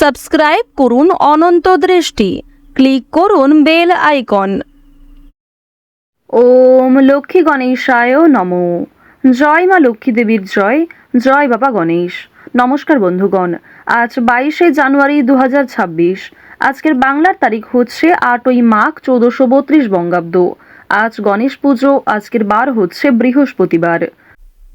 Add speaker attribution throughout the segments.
Speaker 1: Subscribe করুন অনন্ত দৃষ্টি। Click করুন বেল আইকন। ওম লক্ষ্মী গণেশায় নমো। জয় মা লক্ষ্মী দেবীর জয়। জয় বাবা গণেশ। নমস্কার বন্ধুগণ, আজ বাইশে জানুয়ারি দু হাজার ছাব্বিশ। আজকের বাংলার তারিখ হচ্ছে আটই মাঘ চৌদ্দশো বত্রিশ বঙ্গাব্দ। আজ গণেশ পুজো, আজকের বার হচ্ছে বৃহস্পতিবার।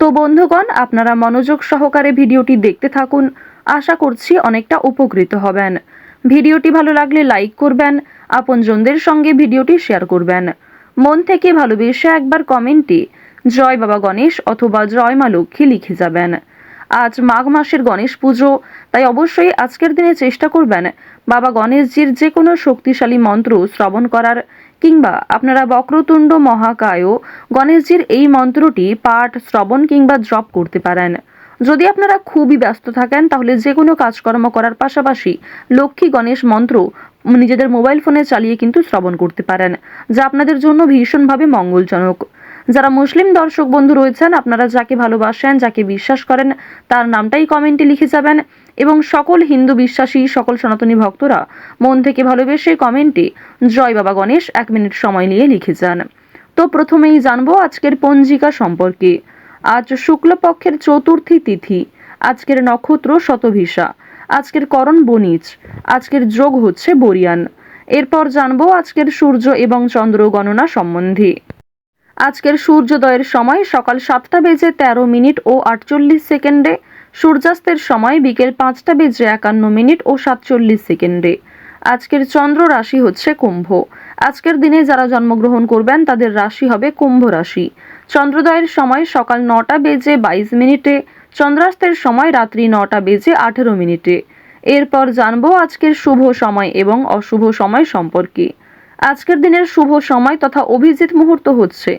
Speaker 1: তো বন্ধুগণ, আপনারা মনোযোগ সহকারে ভিডিওটি দেখতে থাকুন। আশা করছি অনেকটা উপকৃত হবেন। ভিডিওটি ভালো লাগলে লাইক করবেন, আপনজনদের সঙ্গে ভিডিওটি শেয়ার করবেন। মন থেকে ভালোবেসে একবার কমেন্টে জয় বাবা গণেশ অথবা জয় মা লক্ষ্মী লিখে যাবেন। আজ মাঘ মাসের গণেশ পুজো, তাই অবশ্যই আজকের দিনে চেষ্টা করবেন বাবা গণেশজির যে কোনো শক্তিশালী মন্ত্র শ্রবণ করার। কিংবা আপনারা বক্রতুণ্ড মহাকায় গণেশজির এই মন্ত্রটি পাঠ, শ্রবণ কিংবা জপ করতে পারেন। যদি আপনারা খুবই ব্যস্ত থাকেন, তাহলে যে কোনো কাজকর্ম করার পাশাপাশি লক্ষ্মী গণেশ মন্ত্র নিজেদের মোবাইল ফোনে চালিয়ে কিন্তু শ্রবণ করতে পারেন, যা আপনাদের জন্য ভীষণভাবে মঙ্গলজনক। যারা মুসলিম দর্শক বন্ধু রয়েছেন, আপনারা যাকে ভালোবাসেন, যাকে বিশ্বাস করেন, তার নামটাই কমেন্টে লিখে যাবেন। এবং সকল হিন্দু বিশ্বাসী, সকল সনাতনী ভক্তরা মন থেকে ভালোবেসে কমেন্টে জয় বাবা গণেশ এক মিনিট সময় নিয়ে লিখে যান। তো প্রথমেই জানব আজকের পঞ্জিকা সম্পর্কে। আজ শুক্লপক্ষের চতুর্থী তিথি, আজকের নক্ষত্র শতভিসা, আজকের করণ বনিজ আজকের যোগ হচ্ছে বরিয়ান। এরপর জানব আজকের সূর্য এবং চন্দ্র গণনা সম্বন্ধে। আজকের সূর্যোদয়ের সময় সকাল সাতটা বেজে তেরো মিনিট ও আটচল্লিশ সেকেন্ডে সূর্যাস্তের সময় বিকেল পাঁচটা বেজে একান্ন মিনিট ও সাতচল্লিশ সেকেন্ডে। আজকের চন্দ্র রাশি হচ্ছে কুম্ভ। আজকের দিনে যারা জন্মগ্রহণ করবেন, তাদের রাশি হবে কুম্ভ রাশি। চন্দ্রোদয়ের সময় সকাল নটা বেজে বাইশ মিনিটে, চন্দ্রাস্তের সময় রাত্রি নটা বেজে আঠেরো মিনিটে। এরপর জানব আজকের শুভ সময় এবং অশুভ সময় সম্পর্কে। আজকের দিনের শুভ সময় তথা অভিজিৎ মুহূর্ত হচ্ছে।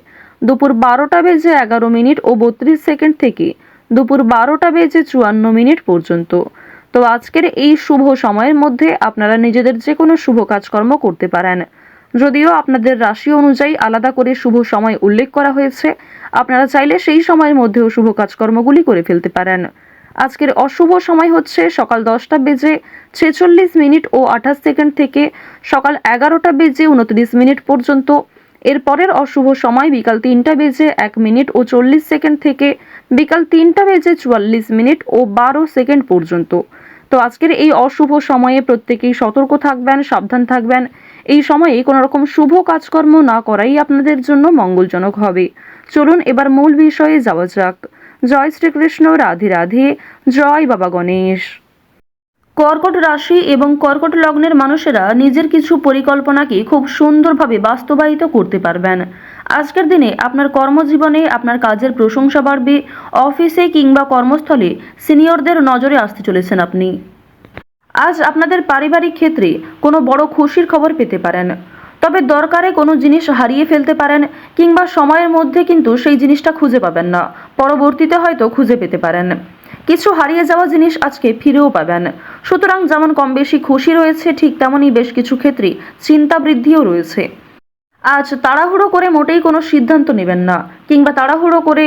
Speaker 1: দুপুর বারোটা বেজে এগারো মিনিট ও বত্রিশ সেকেন্ড থেকে দুপুর বারোটা বেজে চুয়ান্ন মিনিট পর্যন্ত। তো আজকের এই শুভ সময়ের মধ্যে আপনারা নিজেদের যে কোনো শুভ কাজকর্ম করতে পারেন। যদিও আপনাদের রাশি অনুযায়ী আলাদা করে শুভ সময় উল্লেখ করা হয়েছে, আপনারা চাইলে সেই সময়ের মধ্যেও শুভ কাজকর্মগুলি করে ফেলতে পারেন। আজকের অশুভ সময় হচ্ছে সকাল দশটা বেজে ছেচল্লিশ মিনিট ও আঠাশ সেকেন্ড থেকে সকাল এগারোটা বেজে উনত্রিশ মিনিট পর্যন্ত। এরপরের অশুভ সময় বিকাল তিনটা বেজে এক মিনিট ও চল্লিশ সেকেন্ড থেকে বিকাল তিনটা বেজে চুয়াল্লিশ মিনিট ও বারো সেকেন্ড পর্যন্ত। তো আজকের এই অশুভ সময়ে প্রত্যেকেই সতর্ক থাকবেন, সাবধান থাকবেন। এই সময়ে কোনো রকম শুভ কাজকর্ম না করাই আপনাদের জন্য মঙ্গলজনক হবে। চলুন এবার মূল বিষয়ে যাওয়া যাক। জয় শ্রীকৃষ্ণ, রাধে রাধে। জয় বাবা গণেশ। কর্কট রাশি এবং কর্কট লগ্নের মানুষেরা নিজের কিছু পরিকল্পনাকে খুব সুন্দরভাবে বাস্তবায়িত করতে পারবেন। আজকের দিনে আপনার কর্মজীবনে আপনার কাজের প্রশংসা বাড়বে, অফিসে কিংবা কর্মস্থলে সিনিয়রদের নজরে আসতে চলেছেন আপনি। আজ আপনাদের পারিবারিক ক্ষেত্রে কোনো বড় খুশির খবর পেতে পারেন। তবে দরকারে কোনো জিনিস হারিয়ে ফেলতে পারেন কিংবা সময়ের মধ্যে কিন্তু সেই জিনিসটা খুঁজে পাবেন না। পরবর্তীতে হয়তো খুঁজে পেতে পারেন। কিছু হারিয়ে যাওয়া জিনিস আজকে ফিরেও পাবেন। সুতরাং যেমন কম বেশি খুশি রয়েছে, ঠিক তেমনই বেশ কিছু ক্ষেত্রে চিন্তা বৃদ্ধিও রয়েছে। আজ তাড়াহুড়ো করে মোটেই কোনো সিদ্ধান্ত নেবেন না, কিংবা তাড়াহুড়ো করে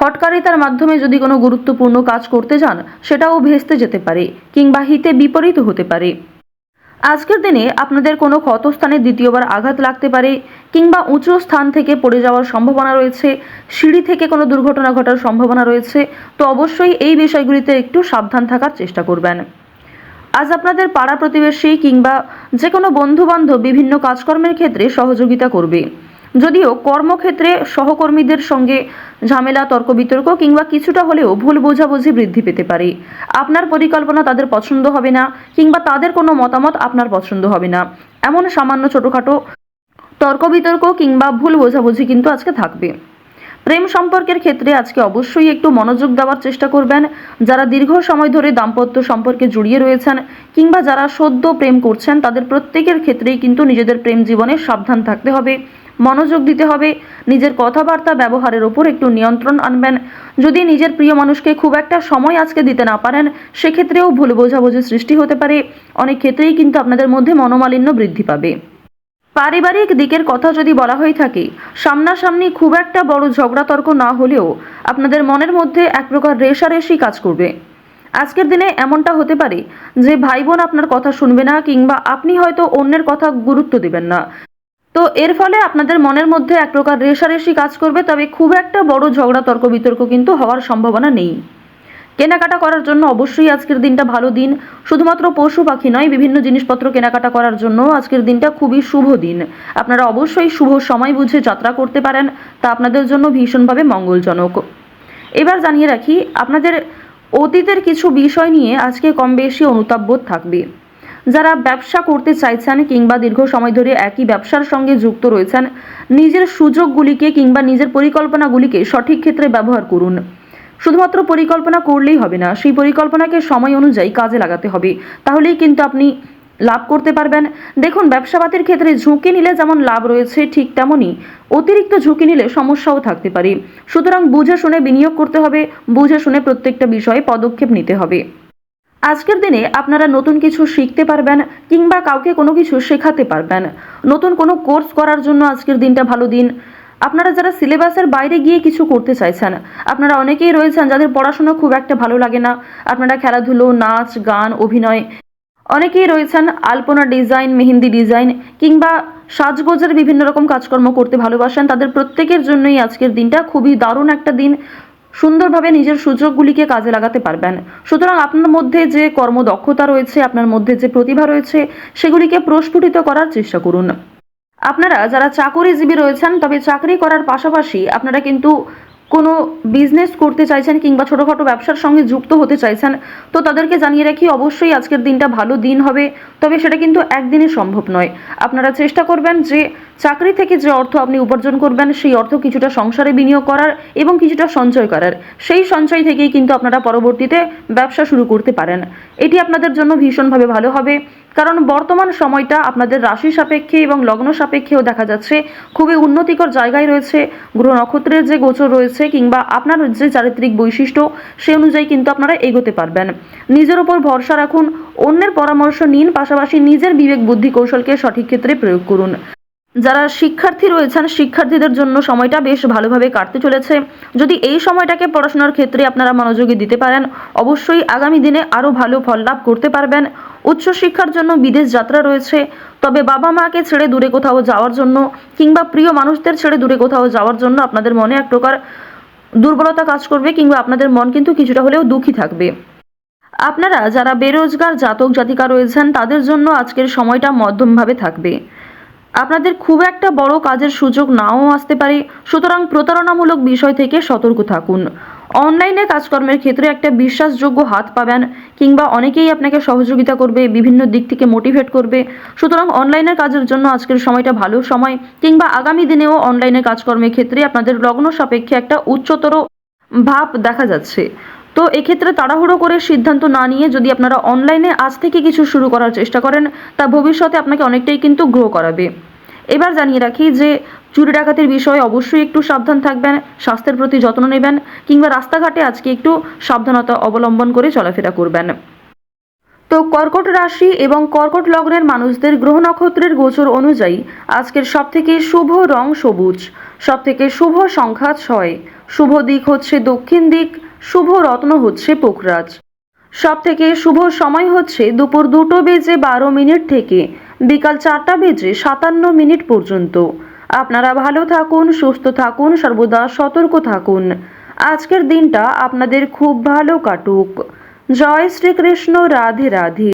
Speaker 1: হটকারিতার মাধ্যমে যদি কোনো গুরুত্বপূর্ণ কাজ করতে যান, সেটাও ভেস্তে যেতে পারে, কিংবা হিতে বিপরীত হতে পারে। আজকের দিনে আপনাদের কোনো ক্ষতস্থানে দ্বিতীয়বার আঘাত লাগতে পারে, কিংবা উঁচু স্থান থেকে পড়ে যাওয়ার সম্ভাবনা রয়েছে, সিঁড়ি থেকে কোনো দুর্ঘটনা ঘটার সম্ভাবনা রয়েছে, তো অবশ্যই এই বিষয়গুলিতে একটু সাবধান থাকার চেষ্টা করবেন। আজ আপনাদের পাড়া প্রতিবেশী কিংবা যে কোনো বন্ধুবান্ধব বিভিন্ন কাজকর্মের ক্ষেত্রে সহযোগিতা করবে। যদিও কর্মক্ষেত্রে সহকর্মীদের সঙ্গে ঝামেলা, তর্ক, বিতর্ক কিংবা কিছুটা হলেও ভুল বোঝাবুঝি বৃদ্ধি পেতে পারে। আপনার পরিকল্পনা তাদের পছন্দ হবে না কিংবা তাদের কোনো মতামত আপনার পছন্দ হবে না। এমন সামান্য ছোটোখাটো তর্ক, বিতর্ক কিংবা ভুল বোঝাবুঝি কিন্তু আজকে থাকবে। প্রেম সম্পর্কের ক্ষেত্রে আজকে অবশ্যই একটু মনোযোগ দেওয়ার চেষ্টা করবেন। যারা দীর্ঘ সময় ধরে দাম্পত্য সম্পর্কে জড়িয়ে রয়েছেন কিংবা যারা সদ্য প্রেম করছেন, তাদের প্রত্যেকের ক্ষেত্রেই কিন্তু নিজেদের প্রেম জীবনে সাবধান থাকতে হবে, মনোযোগ দিতে হবে, নিজের কথাবার্তা ব্যবহারের ওপর একটু নিয়ন্ত্রণ আনবেন। যদি নিজের প্রিয় মানুষকে খুব একটা সময় আজকে দিতে না পারেন, সেক্ষেত্রেও ভুল বোঝাবুঝি সৃষ্টি হতে পারে। অনেক ক্ষেত্রেই কিন্তু আপনাদের মধ্যে মনোমালিন্য বৃদ্ধি পাবে। পারিবারিক দিকের কথা যদি বলা হয়ে থাকে, সামনাসামনি খুব একটা বড় ঝগড়া তর্ক না হলেও আপনাদের মনের মধ্যে এক প্রকার রেশারেশি কাজ করবে। আজকের দিনে এমনটা হতে পারে যে ভাই বোন আপনার কথা শুনবে না কিংবা আপনি হয়তো অন্যের কথা গুরুত্ব দেবেন না। তো এর ফলে আপনাদের মনের মধ্যে এক প্রকার রেশারেশি কাজ করবে, তবে খুব একটা বড় ঝগড়া তর্ক বিতর্ক কিন্তু হওয়ার সম্ভাবনা নেই। কেনাকাটা করার জন্য অবশ্যই আজকের দিনটা ভালো দিন। শুধুমাত্র পশু পাখি নয়, বিভিন্ন জিনিসপত্র কেনাকাটা করার জন্য আজকের দিনটা খুবই শুভ দিন। আপনারা অবশ্যই শুভ সময় বুঝে যাত্রা করতে পারেন, তা আপনাদের জন্য ভীষণভাবে মঙ্গলজনক। এবার জানিয়ে রাখি, আপনাদের অতীতের কিছু বিষয় নিয়ে আজকে কম বেশি অনুতাপবোধ থাকবে। যারা ব্যবসা করতে চাইছেন কিংবা দীর্ঘ সময় ধরে একই ব্যবসার সঙ্গে যুক্ত রয়েছেন, নিজের সুযোগগুলিকে কিংবা নিজের পরিকল্পনাগুলিকে সঠিক ক্ষেত্রে ব্যবহার করুন। শুধুমাত্র পরিকল্পনা করলেই হবে না, সেই পরিকল্পনাকে সময় অনুযায়ী কাজে লাগাতে হবে। তাহলেই কিন্তু আপনি লাভ করতে পারবেন। দেখুন, ব্যবসাপাতির ক্ষেত্রে ঝুঁকি নিলে যেমন লাভ রয়েছে, ঠিক তেমনই অতিরিক্ত ঝুঁকি নিলে সমস্যাও থাকতে পারে। সুতরাং বুঝে শুনে বিনিয়োগ করতে হবে, বুঝে শুনে প্রত্যেকটা বিষয়ে পদক্ষেপ নিতে হবে। আজকের দিনে আপনারা নতুন কিছু শিখতে পারবেন কিংবা কাউকে কোনো কিছু শেখাতে পারবেন। নতুন কোনো কোর্স করার জন্য আজকের দিনটা ভালো দিন। আপনারা যারা সিলেবাসের বাইরে গিয়ে কিছু করতে চাইছেন, আপনারা অনেকেই রয়েছেন যাদের পড়াশোনা খুব একটা ভালো লাগে না। আপনারা খেলাধুলো, নাচ, গান, অভিনয়। অনেকেই রয়েছেন আলপনা ডিজাইন, মেহেন্দি ডিজাইন কিংবা সাজগোজের বিভিন্ন রকম কাজকর্ম করতে ভালোবাসেন। তাদের প্রত্যেকের জন্যই আজকের দিনটা খুবই দারুণ একটা দিন। সুন্দরভাবে নিজের সুযোগগুলিকে কাজে লাগাতে পারবেন। সুতরাং আপনার মধ্যে যে কর্মদক্ষতা রয়েছে, আপনার মধ্যে যে প্রতিভা রয়েছে, সেগুলিকে প্রস্ফুটিত করার চেষ্টা করুন। আপনারা যারা চাকরিজীবী রয়েছেন, তবে চাকরি করার পাশাপাশি আপনারা কিন্তু কোনো বিজনেস করতে চাইছেন কিংবা ছোটোখাটো ব্যবসার সঙ্গে যুক্ত হতে চাইছেন, তো তাদেরকে জানিয়ে রাখি, অবশ্যই আজকের দিনটা ভালো দিন হবে, তবে সেটা কিন্তু একদিনে সম্ভব নয়। আপনারা চেষ্টা করবেন যে চাকরি থেকে যে অর্থ আপনি উপার্জন করবেন, সেই অর্থ কিছুটা সংসারে বিনিয়োগ করার এবং কিছুটা সঞ্চয় করার। সেই সঞ্চয় থেকেই কিন্তু আপনারা পরবর্তীতে ব্যবসা শুরু করতে পারেন। এটি আপনাদের জন্য ভীষণভাবে ভালো হবে। কারণ বর্তমান সময়টা আপনাদের রাশি সাপেক্ষে এবং লগ্ন সাপেক্ষেও দেখা যাচ্ছে খুবই উন্নতিকর জায়গায় রয়েছে। গ্রহ নক্ষত্রের যে গোচর রয়েছে কিংবা আপনার যে চারিত্রিক বৈশিষ্ট্য, সে অনুযায়ী কিন্তু আপনারা এগোতে পারবেন। নিজের ওপর ভরসা রাখুন, অন্যের পরামর্শ নিন, পাশাপাশি নিজের বিবেক বুদ্ধি কৌশলকে সঠিক ক্ষেত্রে প্রয়োগ করুন। যারা শিক্ষার্থী রয়েছেন, শিক্ষার্থীদের জন্য সময়টা বেশ ভালোভাবে কাটতে চলেছে। যদি এই সময়টাকে পড়াশোনার ক্ষেত্রে আপনারা মনোযোগী দিতে পারেন, অবশ্যই আগামী দিনে আরও ভালো ফল লাভ করতে পারবেন। উচ্চশিক্ষার জন্য বিদেশ যাত্রা রয়েছে, তবে বাবা মাকে ছেড়ে দূরে কোথাও যাওয়ার জন্য কিংবা প্রিয় মানুষদের ছেড়ে দূরে কোথাও যাওয়ার জন্য আপনাদের মনে এক প্রকার দুর্বলতা কাজ করবে কিংবা আপনাদের মন কিন্তু কিছুটা হলেও দুঃখী থাকবে। আপনারা যারা বেরোজগার জাতক জাতিকা রয়েছেন, তাদের জন্য আজকের সময়টা মধ্যমভাবে থাকবে। আপনাদের খুব একটা বড় কাজের সুযোগ নাও আসতে পারে। সুতরাং প্রতারণামূলক বিষয় থেকে সতর্ক থাকুন। অনলাইনে কাজকর্মের ক্ষেত্রে একটা বিশ্বাসযোগ্য হাত পাবেন, কিংবা অনেকেই আপনাকে সহযোগিতা করবে, বিভিন্ন দিক থেকে মোটিভেট করবে। সুতরাং অনলাইনের কাজের জন্য আজকের সময়টা ভালো সময়, কিংবা আগামী দিনেও অনলাইনে কাজকর্মের ক্ষেত্রে আপনাদের লগ্ন সাপেক্ষে একটা উচ্চতর ভাব দেখা যাচ্ছে। তো এক্ষেত্রে তাড়াহুড়ো করে সিদ্ধান্ত না নিয়ে যদি আপনারা অনলাইনে আজ থেকে কিছু শুরু করার চেষ্টা করেন, তা ভবিষ্যতে আপনাকে অনেকটাই কিন্তু গ্রো করাবে। এবার জানিয়ে রাখি যে চুরি ডাকাতির বিষয়ে অবশ্যই একটু সাবধান থাকবেন, স্বাস্থ্যের প্রতি যত্ন নেবেন কিংবা রাস্তাঘাটে আজকে একটু সাবধানতা অবলম্বন করে চলাফেরা করবেন। তো কর্কট রাশি এবং কর্কট লগ্নের মানুষদের গ্রহ নক্ষত্রের গোচর অনুযায়ী আজকের সবথেকে শুভ রং সবুজ, সবথেকে শুভ সংখ্যা ছয়। শুভ দিক হচ্ছে দক্ষিণ দিক শুভ রত্ন হচ্ছে পোখরাজ। সব থেকে শুভ সময় হচ্ছে দুপুর দুটো বেজে বারো মিনিট থেকে বিকাল চারটা বেজে সাতান্ন মিনিট পর্যন্ত। আপনারা ভালো থাকুন, সুস্থ থাকুন, সর্বদা সতর্ক থাকুন। আজকের দিনটা আপনাদের খুব ভালো কাটুক। জয় শ্রীকৃষ্ণ, রাধে রাধে।